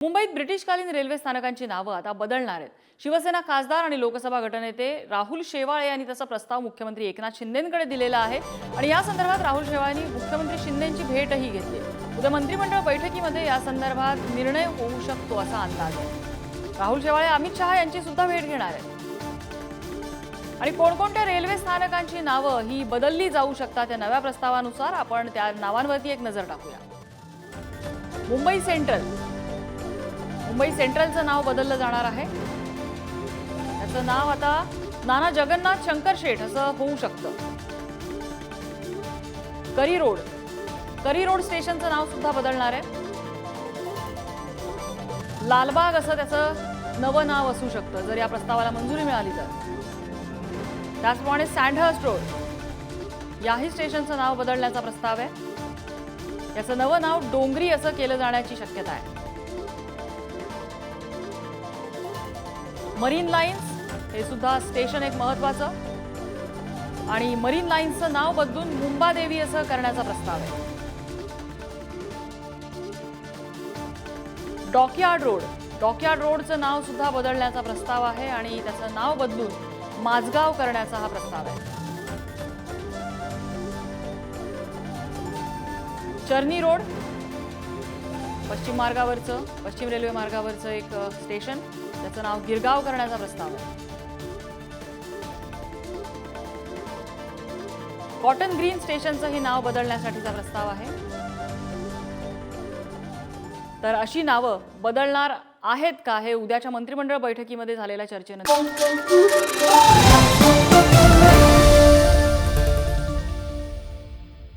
मुंबईत ब्रिटिशकालीन रेल्वे स्थानकांची नावं आता बदलणार आहेत. शिवसेना खासदार आणि लोकसभा गटनेते राहुल शेवाळे यांनी तसा प्रस्ताव मुख्यमंत्री एकनाथ शिंदेंकडे दिलेला आहे. आणि या संदर्भात राहुल शेवाळेंनी मुख्यमंत्री शिंदेंची भेटही घेतली उद्या मंत्रिमंडळ बैठकीमध्ये या संदर्भात निर्णय होऊ शकतो असा अंदाज आहे. राहुल शेवाळे अमित शहा यांची सुद्धा भेट घेणार आहेत. आणि कोणकोणत्या रेल्वे स्थानकांची नावं ही बदलली जाऊ शकतात या नव्या प्रस्तावानुसार आपण त्या नावांवरती एक नजर टाकूया. मुंबई सेंट्रल मुंबई सेंट्रलचं नाव बदललं जाणार आहे. त्याचं नाव आता नाना जगन्नाथ शंकर शेठ असं होऊ शकतं. करी रोड. करी रोड स्टेशनचं नाव सुद्धा बदलणार आहे. लालबाग असं त्याचं नवं नाव असू शकतं जर या प्रस्तावाला मंजुरी मिळाली तर. त्याचप्रमाणे सँडहर्स्ट रोड. याही स्टेशनचं नाव बदलण्याचा प्रस्ताव आहे. याचं नवं नाव डोंगरी असं केलं जाण्याची शक्यता आहे. मरीन लाईन्स हे सुद्धा स्टेशन एक महत्वाचं आणि मरीन लाईन्सचं नाव बदलून मुंबादेवी असं करण्याचा प्रस्ताव आहे. डॉकयार्ड रोड डॉकयार्ड रोडचं नाव सुद्धा बदलण्याचा प्रस्ताव आहे आणि त्याचं नाव बदलून माझगाव करण्याचा हा प्रस्ताव आहे. चर्नी रोड पश्चिम मार्गावरचं पश्चिम रेल्वे मार्गावरचं एक स्टेशन. त्याचं नाव गिरगाव करण्याचा प्रस्ताव आहे. कॉटन ग्रीन स्टेशनचं हे नाव बदलण्यासाठीचा प्रस्ताव आहे. तर अशी नावं बदलणार आहेत का हे उद्याच्या मंत्रिमंडळ बैठकीमध्ये झालेल्या चर्चेनंतर?